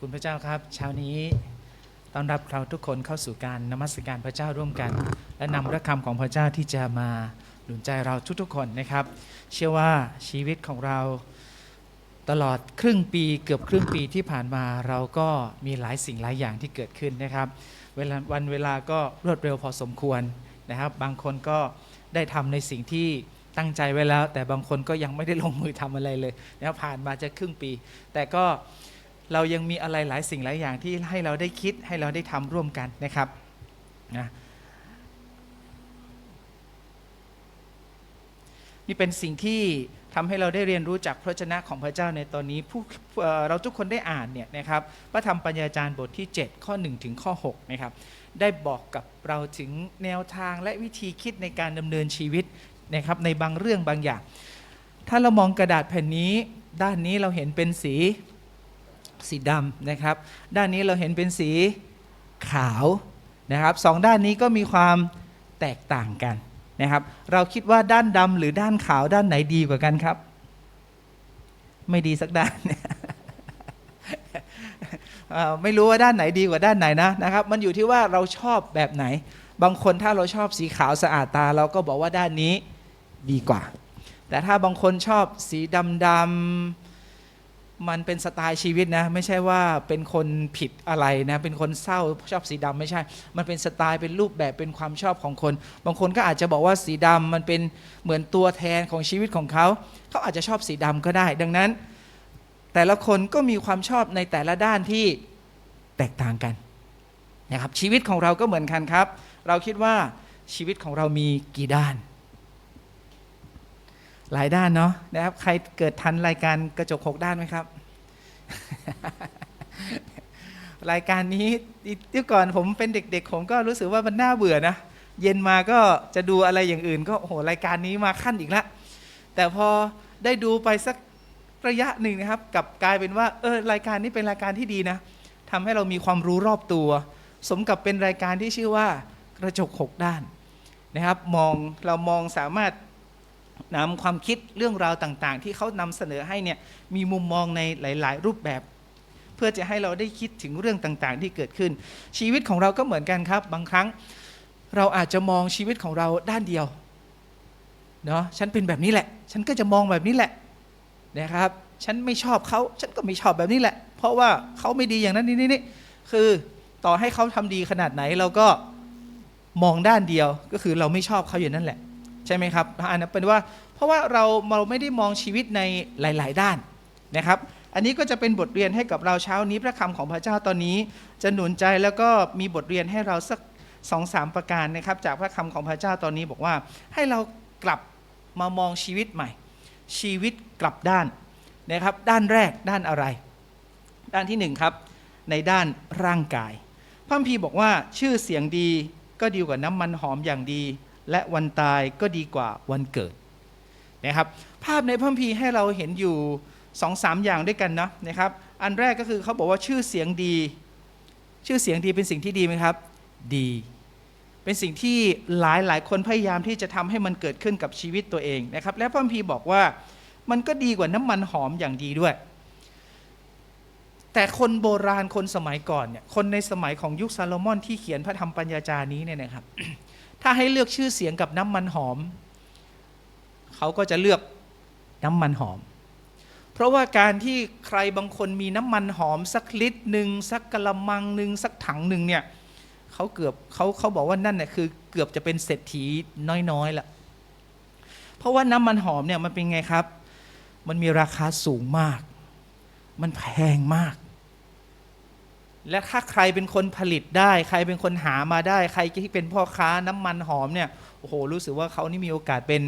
คุณพระเจ้าครับ เช้านี้ต้อนรับเราทุกคนเข้าสู่การนมัสการพระเจ้าร่วมกัน และนำพระคำของพระเจ้าที่จะมาหนุนใจเราทุกๆคนนะครับ เชื่อว่าชีวิตของเราตลอดครึ่งปีเกือบครึ่งปีที่ผ่านมาเราก็มีหลายสิ่งหลายอย่างที่เกิดขึ้นนะครับเวลาวันเวลาก็รวดเร็วพอสมควรนะครับ บางคนก็ได้ทำในสิ่งที่ตั้งใจไว้แล้ว แต่บางคนก็ยังไม่ได้ลงมือทำอะไรเลยนะครับผ่านมาจะครึ่งปี แต่ก็ เรายังมีอะไรหลายสิ่งหลายอย่างที่ให้เราได้คิดให้เราได้ทำร่วมกันนะครับนะนี่เป็นสิ่งที่ทำให้เราได้เรียนรู้จากพระวจนะของพระเจ้าในตอนนี้ผู้เอ่อเราทุกคนได้อ่านเนี่ยนะครับพระธรรมปัญญาจารย์บทที่ 7 ข้อ 1 ถึงข้อ6นะครับได้บอกกับเราถึงแนวทางและวิธีคิดในการดำเนินชีวิตนะครับในบางเรื่องบางอย่าง ถ้าเรามองกระดาษแผ่นนี้ ด้านนี้เราเห็นเป็นสี สีดำนะครับ ด้านนี้เราเห็นเป็นสีขาวนะครับสองด้านนี้ก็มีความแตกต่างกันนะครับ เราคิดว่าด้านดำหรือด้านขาวด้านไหนดีกว่ากันครับ ไม่ดีสักด้านเอ่อไม่รู้ว่าด้านไหนดีกว่าด้านไหนนะนะครับ มันอยู่ที่ว่าเราชอบแบบไหน บางคนถ้าเราชอบสีขาวสะอาดตา เราก็บอกว่าด้านนี้ดีกว่า แต่ถ้าบางคนชอบสีดำดำ มันเป็นสไตล์ชีวิตนะ ไม่ใช่ว่าเป็นคนผิดอะไรนะ เป็นคนเศร้าชอบสีดำไม่ใช่ มันเป็นสไตล์เป็นรูปแบบเป็นความชอบของคน บางคนก็อาจจะบอกว่าสีดำมันเป็นเหมือนตัวแทนของชีวิตของเขา เขาอาจจะชอบสีดำก็ได้ ดังนั้น แต่ละคนก็มีความชอบในแต่ละด้านที่แตกต่างกันนะครับชีวิตของเราก็เหมือนกันครับ เราคิดว่าชีวิตของเรามีกี่ด้าน หลายด้านเนาะนะครับ ใครเกิดทันรายการกระจกหกด้านไหมครับ รายการนี้ที่ก่อนผมเป็นเด็ก ๆ ผมก็รู้สึกว่ามันน่าเบื่อนะ เย็นมาก็จะดูอะไรอย่างอื่น ก็โอ้โหรายการนี้มาขั้นอีกแล้วแต่พอได้ดูไปสักระยะหนึ่งนะครับกับกลายเป็นว่าเออรายการนี้เป็นรายการที่ดีนะทำให้เรามีความรู้รอบตัว สมกับเป็นรายการที่ชื่อว่ากระจกหกด้านนะครับ มองเรามองสามารถ นำความคิดเรื่องราวต่างๆ ที่เขานำเสนอให้เนี่ยมีมุมมองในหลาย ๆ รูปแบบ เพื่อจะให้เราได้คิดถึงเรื่องต่างๆ ที่เกิดขึ้น ชีวิตของเราก็เหมือนกันครับ บางครั้งเราอาจจะมองชีวิตของเราด้านเดียวเนาะฉันเป็นแบบนี้แหละ ฉันก็จะมองแบบนี้แหละนะครับ ฉันไม่ชอบเขาฉันก็ไม่ชอบแบบนี้แหละ เพราะว่าเขาไม่ดีอย่างนั้นนี่นี่คือต่อให้เขาทำดีขนาดไหนเราก็มองด้านเดียวก็คือเราไม่ชอบเขาอยู่นั่นแหละ ใช่ไหมครับอันนั้นเป็นว่าเพราะว่าเราเราไม่ได้มองชีวิตในหลาย ๆ ด้านนะครับ อันนี้ก็จะเป็นบทเรียนให้กับเราเช้านี้พระคำของพระเจ้าตอนนี้ จะหนุนใจแล้วก็มีบทเรียนให้เราสักสองสามประการนะครับ จากพระคำของพระเจ้าตอนนี้บอกว่า ให้เรากลับมามองชีวิตใหม่ ชีวิตกลับด้านนะครับ ด้านแรกด้านอะไร ด้านที่หนึ่งครับ ในด้านร่างกายพระคัมภีร์บอกว่าชื่อเสียงดีก็ดีกว่าน้ำมันหอมอย่างดี และวันตายก็ดีกว่าวันเกิดนะครับภาพในพระคัมภีร์ให้เราเห็นอยู่สองสามอย่างด้วยกันนะนะครับ อันแรกก็คือเขาบอกว่าชื่อเสียงดี ชื่อเสียงดีเป็นสิ่งที่ดีไหมครับ ดี เป็นสิ่งที่หลายหลายคนพยายามที่จะทำให้มันเกิดขึ้นกับชีวิตตัวเองนะครับ และพระคัมภีร์บอกว่ามันก็ดีกว่าน้ำมันหอมอย่างดีด้วย แต่คนโบราณคนสมัยก่อนเนี่ยคนในสมัยของยุคซาโลมอนที่เขียนพระธรรมปัญญาจานี้เนี่ยนะครับ ถ้าให้เลือกชื่อเสียงกับน้ำมันหอม เขาก็จะเลือกน้ำมันหอม เพราะว่าการที่ใครบางคนมีน้ำมันหอม สักลิตรหนึ่งสักกะละมังหนึ่งสักถังหนึ่งเนี่ยเขาเกือบเขาเขาบอกว่านั่นเนี่ยคือเกือบจะเป็นเศรษฐีน้อยๆละเพราะว่าน้ำมันหอมเนี่ยมันเป็นไงครับ มันมีราคาสูงมาก มันแพงมาก และถ้าใครเป็นคนผลิตได้ ใครเป็นคนหามาได้ ใครที่เป็นพ่อค้าน้ำมันหอมเนี่ยโอ้โหรู้สึกว่าเขานี่มีโอกาสเป็น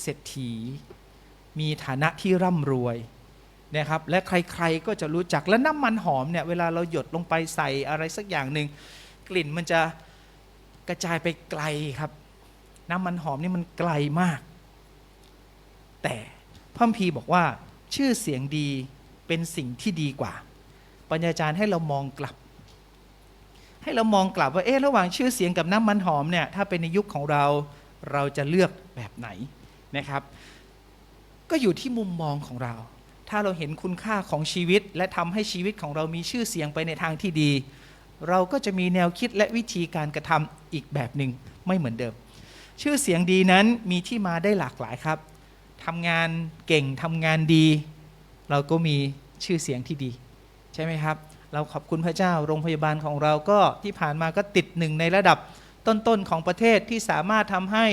เศรษฐี มีฐานะที่ร่ำรวยนะครับและใครๆก็จะรู้จักและน้ำมันหอมเนี่ยเวลาเราหยดลงไปใส่อะไรสักอย่างหนึ่งกลิ่นมันจะกระจายไปไกลครับ น้ำมันหอมนี่มันไกลมาก แต่พระคัมภีบอกว่าชื่อเสียงดีเป็นสิ่งที่ดีกว่า ปัญญาจารย์ให้เรามองกลับ ให้เรามองกลับว่าเอ๊ะระหว่างชื่อเสียงกับน้ำมันหอมเนี่ยถ้าเป็นในยุคของเราเราจะเลือกแบบไหนนะครับ ก็อยู่ที่มุมมองของเราถถ้าเราเห็นคุณค่าของชีวิต และทำให้ชีวิตของเรามีชื่อเสียงไปในทางที่ดี เราก็จะมีแนวคิดและวิธีการกระทำอีกแบบหนึ่งไม่เหมือนเดิม ชื่อเสียงดีนั้นมีที่มาได้หลากหลายครับทำงานเก่งทำงานดี เราก็มีชื่อเสียงที่ดี ใช่ไหมครับ เราขอบคุณพระเจ้าโรงพยาบาลของเราก็ที่ผ่านมาก็ติดหนึ่งในระดับต้นๆของประเทศที่สามารถทำให้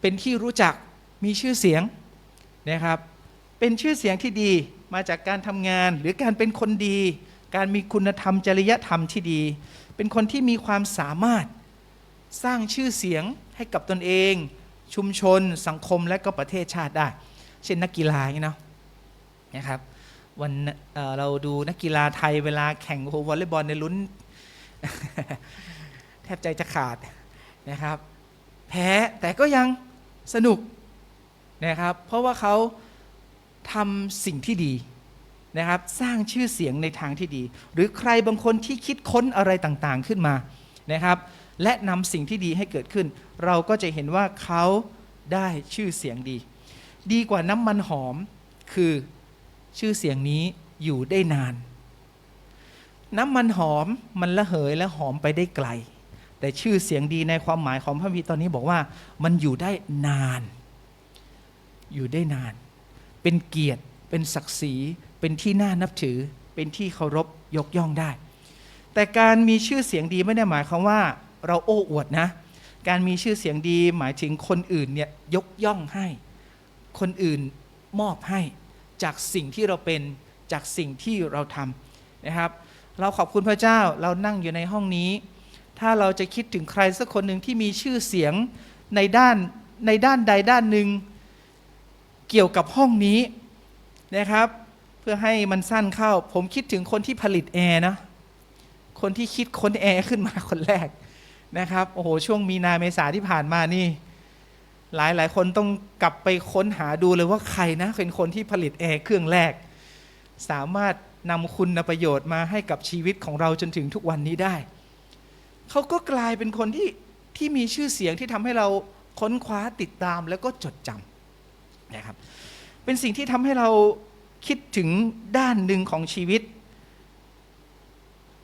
เป็นที่รู้จักมีชื่อเสียงนะครับ เป็นชื่อเสียงที่ดีมาจากการทำงานหรือการเป็นคนดี การมีคุณธรรมจริยธรรมที่ดี เป็นคนที่มีความสามารถสร้างชื่อเสียงให้กับตนเอง ชุมชน สังคมและก็ประเทศชาติได้ เช่นนักกีฬาเนาะนะครับ วันเเราดูนักกีฬาไทยเวลาแข่งโอวอลเลย์บอลในลุ้น แทบใจจะขาดนะครับ แพ้แต่ก็ยังสนุกนะครับ เพราะว่าเขาทำสิ่งที่ดีนะครับ สร้างชื่อเสียงในทางที่ดี หรือใครบางคนที่คิดค้นอะไรต่างๆขึ้นมานะครับ และนำสิ่งที่ดีให้เกิดขึ้น เราก็จะเห็นว่าเขาได้ชื่อเสียงดี ดีกว่าน้ำมันหอมคือ ชื่อเสียงนี้อยู่ได้นาน น้ำมันหอมมันระเหยและหอมไปได้ไกล แต่ชื่อเสียงดีในความหมายของพระพีตอนนี้บอกว่า มันอยู่ได้นาน อยู่ได้นาน เป็นเกียรติ เป็นศักดิ์ศรี เป็นที่น่านับถือ เป็นที่เคารพยกย่องได้ แต่การมีชื่อเสียงดีไม่ได้หมายความว่า เราโอ้อวดนะ การมีชื่อเสียงดีหมายถึงคนอื่นเนี่ยยกย่องให้ คนอื่นมอบให้ จากสิ่งที่เราเป็นจากสิ่งที่เราทำนะครับ เราขอบคุณพระเจ้าเรานั่งอยู่ในห้องนี้ ถ้าเราจะคิดถึงใครสักคนหนึ่งที่มีชื่อเสียงในด้านในด้านใดด้านหนึ่งเกี่ยวกับห้องนี้นะครับ เพื่อให้มันสั้นเข้า ผมคิดถึงคนที่ผลิตแอร์นะคนที่คิดค้นแอร์ขึ้นมาคนแรกนะครับโอ้โหช่วงมีนาเมษาที่ผ่านมานี่ หลายหลายคนต้องกลับไปค้นหาดูเลยว่าใครนะเป็นคนที่ผลิตแอร์เครื่องแรก สามารถนำคุณประโยชน์มาให้กับชีวิตของเราจนถึงทุกวันนี้ได้ เขาก็กลายเป็นคนที่ที่มีชื่อเสียงที่ทำให้เราค้นคว้าติดตามแล้วก็จดจำนะครับ เป็นสิ่งที่ทำให้เราคิดถึงด้านหนึ่งของชีวิต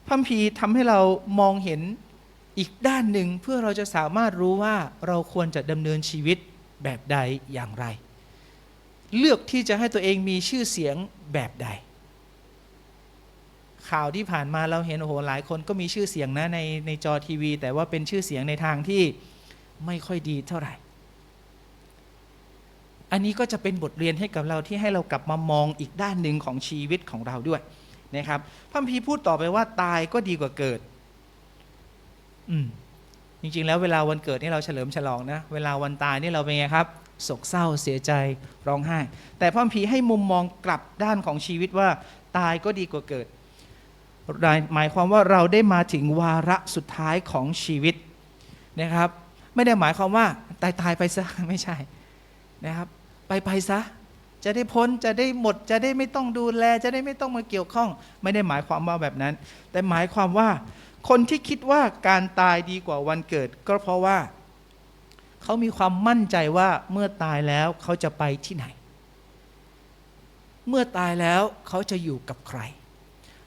พัมภีทำให้เรามองเห็น อีกด้านหนึ่งเพื่อเราจะสามารถรู้ว่าเราควรจะดำเนินชีวิตแบบใดอย่างไร เลือกที่จะให้ตัวเองมีชื่อเสียงแบบใด ข่าวที่ผ่านมาเราเห็นโอ้โหหลายคนก็มีชื่อเสียงนะในในจอทีวี แต่ว่าเป็นชื่อเสียงในทางที่ไม่ค่อยดีเท่าไหร่ อันนี้ก็จะเป็นบทเรียนให้กับเราที่ให้เรากลับมามองอีกด้านหนึ่งของชีวิตของเราด้วยนะครับพระคัมภีพูดต่อไปว่าตายก็ดีกว่าเกิด อืมจริงๆ แล้วเวลาวันเกิดนี่เราเฉลิมฉลองนะ เวลาวันตายนี่เราเป็นไงครับโศกเศร้าเสียใจร้องไห้ แต่พระคัมภีให้มุมมองกลับด้านของชีวิตว่าตายก็ดีกว่าเกิด หมายความว่าเราได้มาถึงวาระสุดท้ายของชีวิตนะครับ ไม่ได้หมายความว่าตายตายไปซะไม่ใช่นะครับ ไปไปซะจะได้พ้นจะได้หมดจะได้ไม่ต้องดูแล จะได้ไม่ต้องมาเกี่ยวข้อง ไม่ได้หมายความว่าแบบนั้น แต่หมายความว่า คนที่คิดว่าการตายดีกว่าวันเกิด ก็เพราะว่า เขามีความมั่นใจว่าเมื่อตายแล้วเขาจะไปที่ไหน เมื่อตายแล้วเขาจะอยู่กับใคร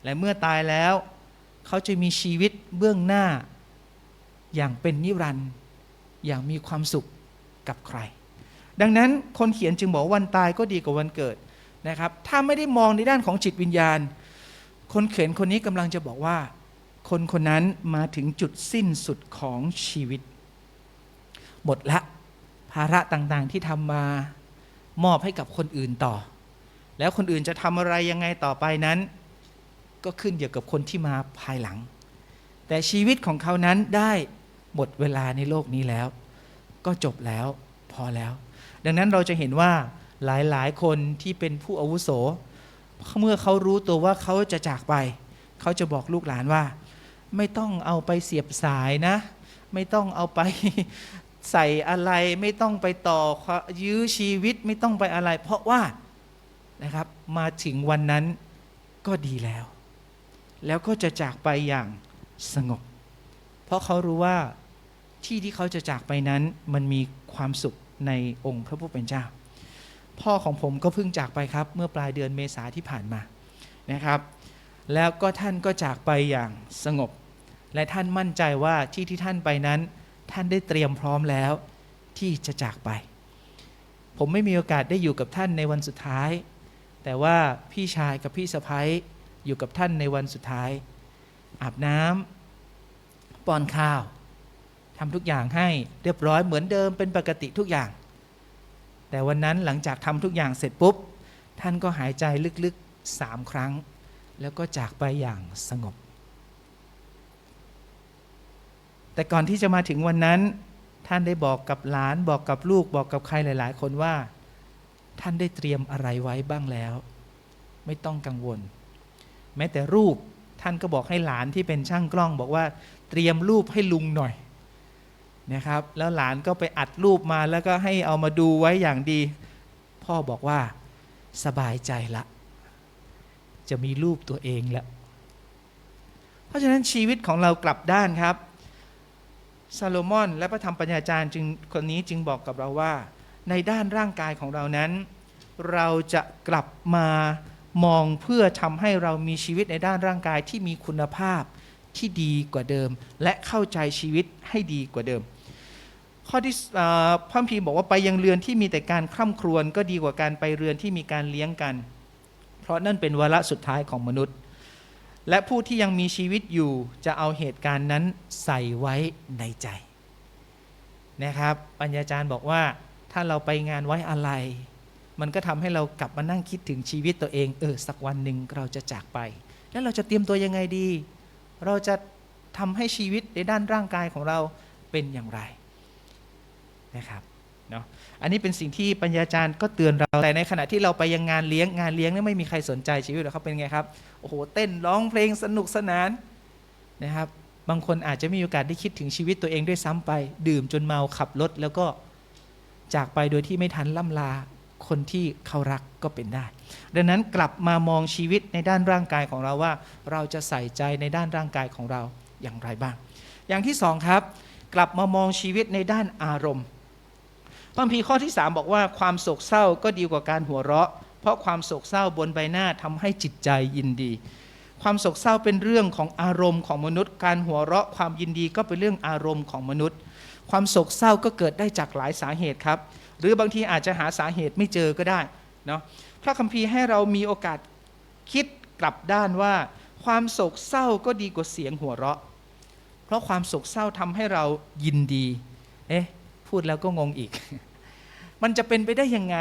และเมื่อตายแล้ว เขาจะมีชีวิตเบื้องหน้า อย่างเป็นนิรันดร์อย่างมีความสุขกับใคร ดังนั้นคนเขียนจึงบอกวันตายก็ดีกว่าวันเกิดนะครับ ถ้าไม่ได้มองในด้านของจิตวิญญาณ คนเขียนคนนี้กำลังจะบอกว่า คนคนนั้นมาถึงจุดสิ้นสุดของชีวิต หมดละภาระต่างๆที่ทำมามอบให้กับคนอื่นต่อ แล้วคนอื่นจะทำอะไรยังไงต่อไปนั้น ก็ขึ้นอยู่กับคนที่มาภายหลัง แต่ชีวิตของเขานั้นได้หมดเวลาในโลกนี้แล้ว ก็จบแล้วพอแล้ว ดังนั้นเราจะเห็นว่าหลายๆ คนที่เป็นผู้อาวุโส เมื่อเขารู้ตัวว่าเขาจะจากไป เขาจะบอกลูกหลานว่า ไม่ต้องเอาไปเสียบสายนะ ไม่ต้องเอาไปใส่อะไร ไม่ต้องไปต่อยื้อชีวิตไม่ต้องไปอะไร เพราะว่านะครับมาถึงวันนั้นก็ดีแล้ว แล้วก็จะจากไปอย่างสงบ เพราะเขารู้ว่าที่ที่เขาจะจากไปนั้นมันมีความสุขในองค์พระผู้เป็นเจ้า พ่อของผมก็เพิ่งจากไปครับ เมื่อปลายเดือนเมษาที่ผ่านมานะครับ แล้วก็ท่านก็จากไปอย่างสงบ และท่านมั่นใจว่าที่ที่ท่านไปนั้น ท่านได้เตรียมพร้อมแล้ว ที่จะจากไป ผมไม่มีโอกาสได้อยู่กับท่านในวันสุดท้าย แต่ว่าพี่ชายกับพี่สะพ้ยอยู่กับท่านในวันสุดท้าย อาบน้ำป้อนข้าวทำทุกอย่างให้เรียบร้อยเหมือนเดิมเป็นปกติทุกอย่าง แต่วันนั้นหลังจากทำทุกอย่างเสร็จปุ๊บ ท่านก็หายใจลึกๆสามครั้ง แล้วก็จากไปอย่างสงบ แต่ก่อนที่จะมาถึงวันนั้น ท่านได้บอกกับหลานบอกกับลูกบอกกับใครหลาย ๆ คนว่า ท่านได้เตรียมอะไรไว้บ้างแล้ว ไม่ต้องกังวล แม้แต่รูปท่านก็บอกให้หลานที่เป็นช่างกล้อง บอกว่าเตรียมรูปให้ลุงหน่อยนะครับ แล้วหลานก็ไปอัดรูปมาแล้วก็ให้เอามาดูไว้อย่างดี พ่อบอกว่าสบายใจละ จะมีรูปตัวเองแล้วเพราะฉะนั้นชีวิตของเรากลับด้านครับ ซาโลมอนและพระธรรมปัญญาจารย์จึงคนนี้จึงบอกกับเราว่า ในด้านร่างกายของเรานั้น เราจะกลับมามองเพื่อทำให้เรามีชีวิตในด้านร่างกายที่มีคุณภาพที่ดีกว่าเดิม และเข้าใจชีวิตให้ดีกว่าเดิม ข้อที่เอ่อพระคัมพีร์บอกว่าไปยังเรือนที่มีแต่การคร่ำครวญก็ดีกว่าการไปเรือนที่มีการเลี้ยงกัน เพราะนั่นเป็นวาระสุดท้ายของมนุษย์ และผู้ที่ยังมีชีวิตอยู่จะเอาเหตุการณ์นั้นใส่ไว้ในใจนะครับปัญญาจารย์บอกว่าถ้าเราไปงานไว้อะไร มันก็ทำให้เรากลับมานั่งคิดถึงชีวิตตัวเอง เออสักวันหนึ่งเราจะจากไป แล้วเราจะเตรียมตัวยังไงดี เราจะทำให้ชีวิตในด้านร่างกายของเราเป็นอย่างไรนะครับ เนาะอันนี้เป็นสิ่งที่ปัญญาจารย์ก็เตือนเราแต่ในขณะที่เราไปยังงานเลี้ยงงานเลี้ยงนี่ไม่มีใครสนใจชีวิตเราเขาเป็นไงครับโอ้โหเต้นร้องเพลงสนุกสนานนะครับ บางคนอาจจะไม่มีโอกาสได้คิดถึงชีวิตตัวเองด้วยซ้ำไป ดื่มจนเมาขับรถแล้วก็จากไปโดยที่ไม่ทันล่ำลาคนที่เขารักก็เป็นได้ ดังนั้นกลับมามองชีวิตในด้านร่างกายของเราว่า เราจะใส่ใจในด้านร่างกายของเราอย่างไรบ้าง อย่างที่สองครับ กลับมามองชีวิตในด้านอารมณ์ พระคัมภีข้อที่ 3 บอกว่าความโศกเศร้าก็ดีกว่าการหัวเราะ เพราะความโศกเศร้าบนใบหน้าทำให้จิตใจยินดี ความโศกเศร้าเป็นเรื่องของอารมณ์ของมนุษย์ การหัวเราะความยินดีก็เป็นเรื่องอารมณ์ของมนุษย์ ความโศกเศร้าก็เกิดได้จากหลายสาเหตุครับ หรือบางทีอาจจะหาสาเหตุไม่เจอก็ได้เนาะพระคัมภีร์ให้เรามีโอกาสคิดกลับด้านว่า ความโศกเศร้าก็ดีกว่าเสียงหัวเราะ เพราะความโศกเศร้าทำให้เรายินดี เอ๊ะ พูดแล้วก็งงอีก มันจะเป็นไปได้ยังไง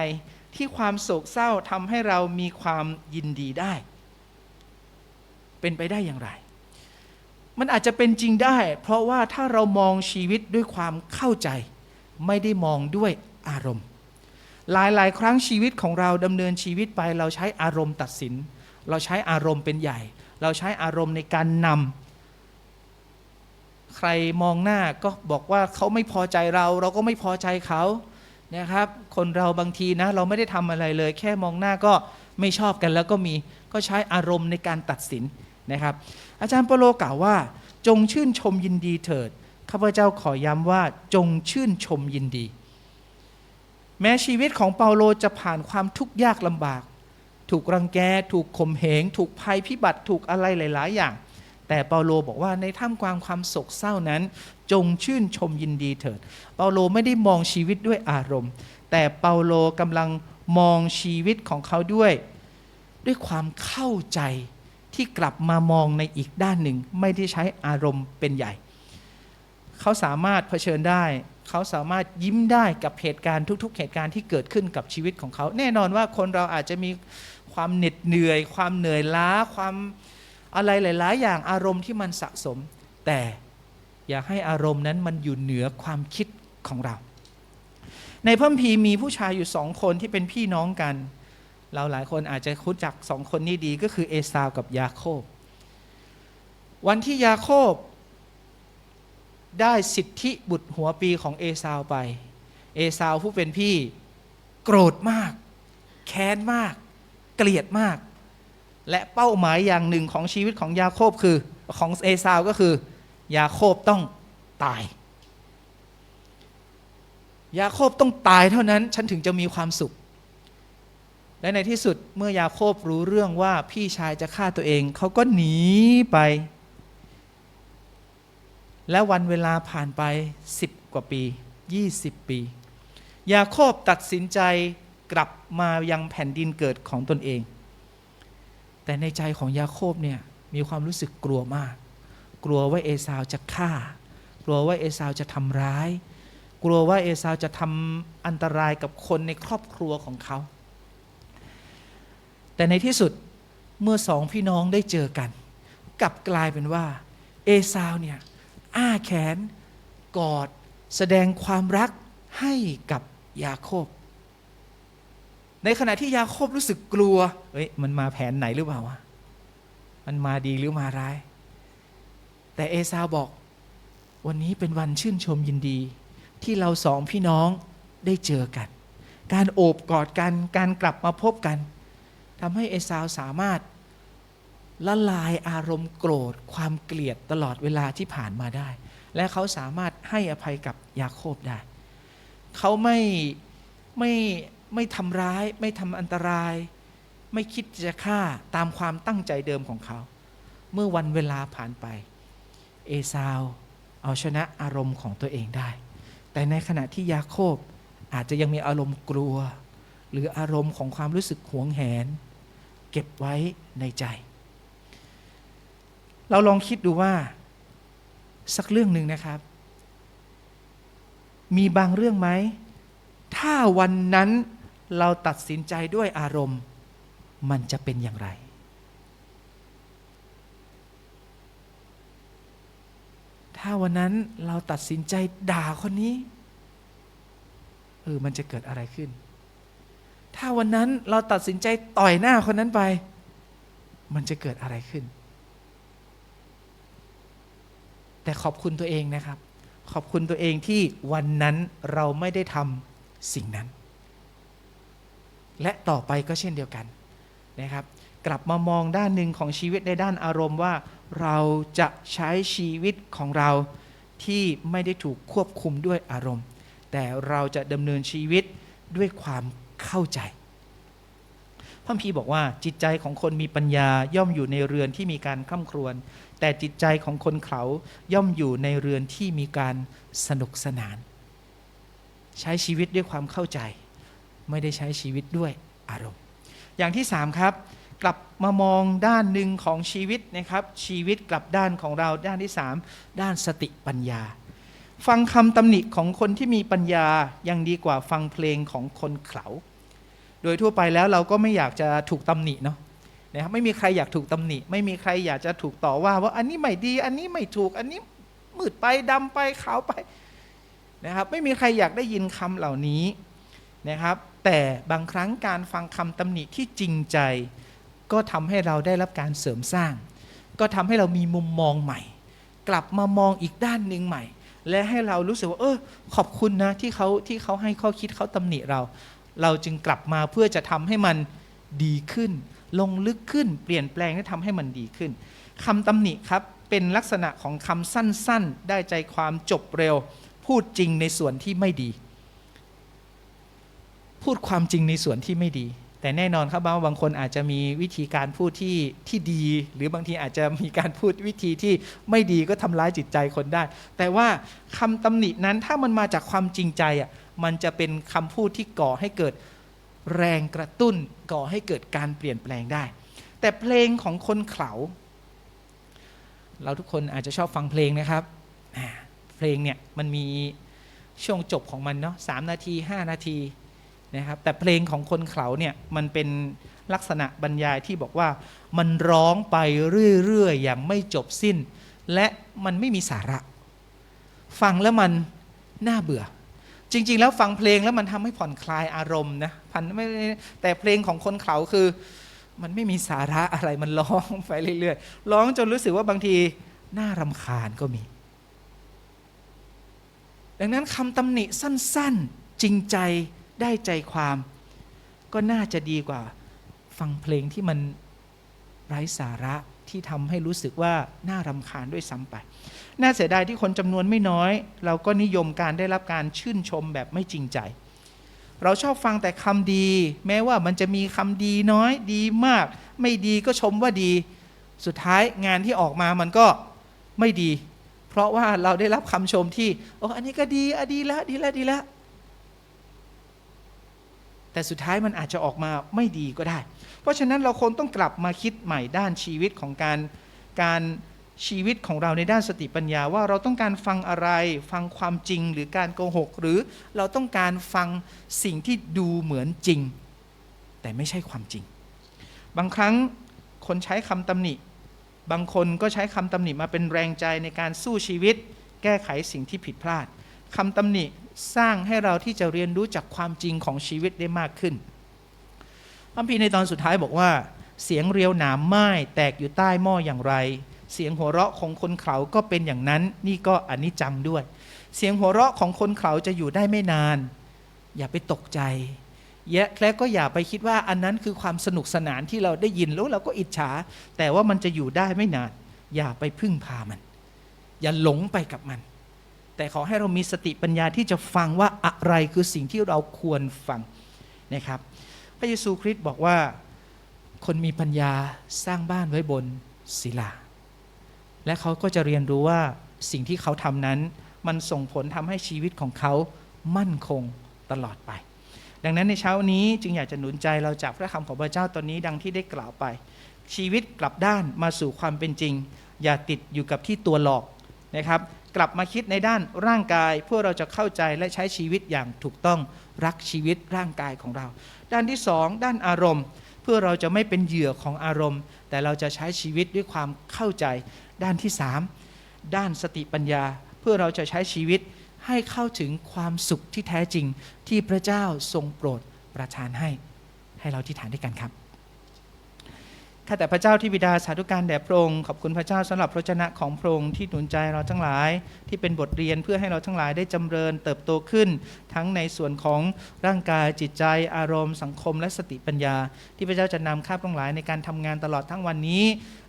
ที่ความโศกเศร้าทำให้เรามีความยินดีได้ เป็นไปได้อย่างไร มันอาจจะเป็นจริงได้ เพราะว่าถ้าเรามองชีวิตด้วยความเข้าใจ ไม่ได้มองด้วยอารมณ์ หลายๆ ครั้งชีวิตของเราดำเนินชีวิตไป เราใช้อารมณ์ตัดสิน เราใช้อารมณ์เป็นใหญ่ เราใช้อารมณ์ในการนำ ใครมองหน้าก็บอกว่าเขาไม่พอใจเรา เราก็ไม่พอใจเขานะครับ คนเราบางทีนะ เราไม่ได้ทำอะไรเลย แค่มองหน้าก็ไม่ชอบกันแล้วก็มีก็ใช้อารมณ์ในการตัดสินนะครับ อาจารย์เปโลกล่าวว่า จงชื่นชมยินดีเถิดข้าพเจ้าขอย้ำว่าจงชื่นชมยินดี แม้ชีวิตของเปาโลจะผ่านความทุกข์ยากลำบาก ถูกรังแก ถูกข่มเหง ถูกภัยพิบัติถูกอะไรหลาย ๆ อย่าง แต่เปาโลบอกว่าในท่ามกลางความโศกเศร้านั้น จงชื่นชมยินดีเถิด เปาโลไม่ได้มองชีวิตด้วยอารมณ์ แต่เปาโลกำลังมองชีวิตของเขาด้วย ด้วยความเข้าใจที่กลับมามองในอีกด้านหนึ่ง ไม่ได้ใช้อารมณ์เป็นใหญ่ เขาสามารถเผชิญได้ เขาสามารถยิ้มได้กับเหตุการณ์ทุก ๆ เหตุการณ์ที่เกิดขึ้นกับชีวิตของเขา แน่นอนว่าคนเราอาจจะมีความเหน็ดเหนื่อย ความเหนื่อยล้าความ อะไรหลาย ๆ อย่างอารมณ์ที่มันสะสม แต่อย่าให้อารมณ์นั้นมันอยู่เหนือความคิดของเรา ในพระคัมภีมีผู้ชายอยู่สองคนที่เป็นพี่น้องกัน เราหลายคนอาจจะคุ้นจักสองคนนี้ดีก็คือเอสาวกับยาโคบ วันที่ยาโคบ ได้สิทธิบุตรหัวปีของเอสาวไป เอสาวผู้เป็นพี่ โกรธมาก แค้นมาก เกลียดมาก และเป้าหมายอย่างหนึ่งของชีวิตของยาโคบคือของเอสาวก็คือยาโคบต้องตาย ยาโคบต้องตายเท่านั้นฉันถึงจะมีความสุข และในที่สุดเมื่อยาโคบรู้เรื่องว่าพี่ชายจะฆ่าตัวเองเขาก็หนีไป และวันเวลาผ่านไป 10 กว่าปี 20 ปี ยาโคบตัดสินใจกลับมายังแผ่นดินเกิดของตนเอง แต่ในใจของยาโคบเนี่ยมีความรู้สึกกลัวมาก กลัวว่าเอสาวจะฆ่า กลัวว่าเอสาวจะทำร้าย กลัวว่าเอสาวจะทำอันตรายกับคนในครอบครัวของเขา แต่ในที่สุดเมื่อสองพี่น้องได้เจอกัน กลับกลายเป็นว่า เอสาวเนี่ยอ้าแขนกอด แสดงความรักให้กับยาโคบ ในขณะที่ยาโคบรู้สึกกลัว เฮ้ย มันมาแผนไหนหรือเปล่าวะ มันมาดีหรือมาร้าย แต่เอซาวบอก วันนี้เป็นวันชื่นชมยินดี ที่เราสองพี่น้องได้เจอกัน การโอบกอดกัน การกลับมาพบกันทำให้เอซาวสามารถละลายอารมณ์โกรธ ความเกลียดตลอดเวลาที่ผ่านมาได้ และเขาสามารถให้อภัยกับยาโคบได้ เขาไม่ไม่ ไม่ทำร้าย ไม่ทำอันตราย ไม่คิดจะฆ่าตามความตั้งใจเดิมของเขา เมื่อวันเวลาผ่านไป เอซาวเอาชนะอารมณ์ของตัวเองได้ แต่ในขณะที่ยาโคบอาจจะยังมีอารมณ์กลัว หรืออารมณ์ของความรู้สึกหวงแหน เก็บไว้ในใจ เราลองคิดดูว่า สักเรื่องหนึ่งนะครับ มีบางเรื่องไหม ถ้าวันนั้น เราตัดสินใจด้วยอารมณ์ มันจะเป็นอย่างไร ถ้าวันนั้นเราตัดสินใจด่าคนนี้เออมันจะเกิดอะไรขึ้น ถ้าวันนั้นเราตัดสินใจต่อยหน้าคนนั้นไป มันจะเกิดอะไรขึ้น แต่ขอบคุณตัวเองนะครับ ขอบคุณตัวเองที่วันนั้นเราไม่ได้ทำสิ่งนั้น และต่อไปก็เช่นเดียวกันนะครับ กลับมามองด้านหนึ่งของชีวิตในด้านอารมณ์ว่า เราจะใช้ชีวิตของเราที่ไม่ได้ถูกควบคุมด้วยอารมณ์ แต่เราจะดำเนินชีวิตด้วยความเข้าใจพระคัมพีร์บอกว่าจิตใจของคนมีปัญญาย่อมอยู่ในเรือนที่มีการคร่ำครวญแต่จิตใจของคนเขาย่อมอยู่ในเรือนที่มีการสนุกสนาน ใช้ชีวิตด้วยความเข้าใจ ไม่ได้ใช้ชีวิตด้วยอารมณ์ อย่างที่สามครับ กลับมามองด้านหนึ่งของชีวิตนะครับ ชีวิตกลับด้านของเราด้านที่สามด้านสติปัญญา ฟังคำตำหนิของคนที่มีปัญญายังดีกว่าฟังเพลงของคนเขาโดยทั่วไปแล้วเราก็ไม่อยากจะถูกตำหนิเนาะนะครับไม่มีใครอยากถูกตำหนิ ไม่มีใครอยากจะถูกต่อว่าว่าอันนี้ไม่ดี อันนี้ไม่ถูก อันนี้มืดไปดำไปขาวไปนะครับ ไม่มีใครอยากได้ยินคำเหล่านี้นะครับ แต่บางครั้งการฟังคำตำหนิที่จริงใจ ก็ทำให้เราได้รับการเสริมสร้าง ก็ทำให้เรามีมุมมองใหม่ กลับมามองอีกด้านหนึ่งใหม่ และให้เรารู้สึกว่า เออขอบคุณนะที่เขาที่เขาให้ข้อคิดเขาตำหนิเรา เราจึงกลับมาเพื่อจะทำให้มันดีขึ้น ลงลึกขึ้น เปลี่ยนแปลงและทำให้มันดีขึ้นคำตำหนิครับเป็นลักษณะของคำสั้นๆ ได้ใจความจบเร็ว พูดจริงในส่วนที่ไม่ดี พูดความจริงในส่วนที่ไม่ดี แต่แน่นอนครับว่าบางคนอาจจะมีวิธีการพูดที่ที่ดี หรือบางทีอาจจะมีการพูดวิธีที่ไม่ดีก็ทำร้ายจิตใจคนได้ แต่ว่าคำตำหนินั้นถ้ามันมาจากความจริงใจอะมันจะเป็นคำพูดที่ก่อให้เกิดแรงกระตุ้นก่อให้เกิดการเปลี่ยนแปลงได้ แต่เพลงของคนเขาเราทุกคนอาจจะชอบฟังเพลงนะครับอ่าเพลงเนี่ยมันมีช่วงจบของมันเนาะสามนาที5นาที นะครับแต่เพลงของคนเขาเนี่ยมันเป็นลักษณะบรรยายที่บอกว่ามันร้องไปเรื่อยๆอย่างไม่จบสิ้น และมันไม่มีสาระ ฟังแล้วมันน่าเบื่อ จริง ๆ แล้วฟังเพลงแล้วมันทำให้ผ่อนคลายอารมณ์นะพันไม่แต่เพลงของคนเขาคือ มันไม่มีสาระอะไรมันร้องไปเรื่อยๆร้องจนรู้สึกว่าบางทีน่ารำคาญก็มี ดังนั้นคำตำหนิสั้น ๆ จริงใจ ได้ใจความ ก็น่าจะดีกว่า ฟังเพลงที่มันไร้สาระที่ทำให้รู้สึกว่าน่ารำคาญด้วยซ้ำไป น่าเสียดายที่คนจำนวนไม่น้อย เราก็นิยมการได้รับการชื่นชมแบบไม่จริงใจ เราชอบฟังแต่คำดี แม้ว่ามันจะมีคำดีน้อยดีมาก ไม่ดีก็ชมว่าดี สุดท้ายงานที่ออกมามันก็ไม่ดี เพราะว่าเราได้รับคำชมที่โอ้อันนี้ก็ดีอะดีแล้วดีแล้วดีแล้ว แต่สุดท้ายมันอาจจะออกมาไม่ดีก็ได้ เพราะฉะนั้นเราคงต้องกลับมาคิดใหม่ด้านชีวิตของการการชีวิตของเราในด้านสติปัญญาว่าเราต้องการฟังอะไร ฟังความจริงหรือการโกหก หรือเราต้องการฟังสิ่งที่ดูเหมือนจริง แต่ไม่ใช่ความจริง บางครั้งคนใช้คำตำหนิ บางคนก็ใช้คำตำหนิมาเป็นแรงใจในการสู้ชีวิต แก้ไขสิ่งที่ผิดพลาดคำตำหนิ สร้างให้เราที่จะเรียนรู้จากความจริงของชีวิตได้มากขึ้นพระพีในตอนสุดท้ายบอกว่า เสียงเรียวหนามไม้แตกอยู่ใต้หม้ออย่างไร เสียงหัวเราะของคนเขาก็เป็นอย่างนั้น นี่ก็อนิจจังด้วย เสียงหัวเราะของคนเขาจะอยู่ได้ไม่นาน อย่าไปตกใจและก็อย่าไปคิดว่าอันนั้นคือความสนุกสนานที่เราได้ยินแล้วเราก็อิจฉา แต่ว่ามันจะอยู่ได้ไม่นาน อย่าไปพึ่งพามัน อย่าหลงไปกับมัน แต่ขอให้เรามีสติปัญญาที่จะฟังว่าอะไรคือสิ่งที่เราควรฟังนะครับ พระเยซูคริสต์บอกว่าคนมีปัญญาสร้างบ้านไว้บนศิลา และเขาก็จะเรียนรู้ว่าสิ่งที่เขาทำนั้น มันส่งผลทำให้ชีวิตของเขามั่นคงตลอดไป ดังนั้นในเช้านี้จึงอยากจะหนุนใจเราจากพระคำของพระเจ้าตอนนี้ดังที่ได้กล่าวไป ชีวิตกลับด้านมาสู่ความเป็นจริง อย่าติดอยู่กับที่ตัวหลอกนะครับ กลับมาคิดในด้านร่างกายเพื่อเราจะเข้าใจและใช้ชีวิตอย่างถูกต้องรักชีวิตร่างกายของเรา ด้านที่สองด้านอารมณ์ เพื่อเราจะไม่เป็นเหยื่อของอารมณ์ แต่เราจะใช้ชีวิตด้วยความเข้าใจ ด้านที่สามด้านสติปัญญา เพื่อเราจะใช้ชีวิตให้เข้าถึงความสุขที่แท้จริงที่พระเจ้าทรงโปรดประทานให้ ให้เราที่ฐานด้วยกันครับ ข้าแต่พระเจ้าที่บิดาสาธุการแด่พระองค์ขอบคุณพระเจ้าสำหรับพระชนะของพระองค์ที่หนุนใจเราทั้งหลาย ที่เป็นบทเรียนเพื่อให้เราทั้งหลายได้จำเริญเติบโตขึ้น ทั้งในส่วนของร่างกายจิตใจ อารมณ์ สังคมและสติปัญญา ที่พระเจ้าจะนำข้าพทั้งค์หลายในการทำงานตลอดทั้งวันนี้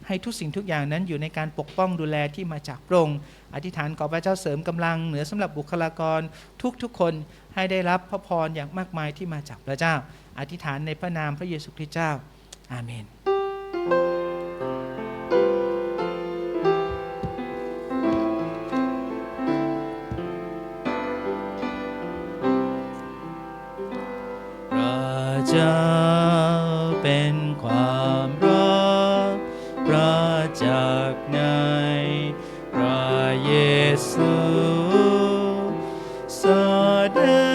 ให้ทุกสิ่งทุกอย่างนั้นอยู่ในการปกป้องดูแลที่มาจากพระองค์อธิษฐานขอพระเจ้าเสริมกำลังเหนือสำหรับบุคลากรทุกๆคนให้ได้รับพระพรอย่างมากมายที่มาจากพระเจ้า อธิษฐานในพระนามพระเยซูคริสต์เจ้าอาเมน ด็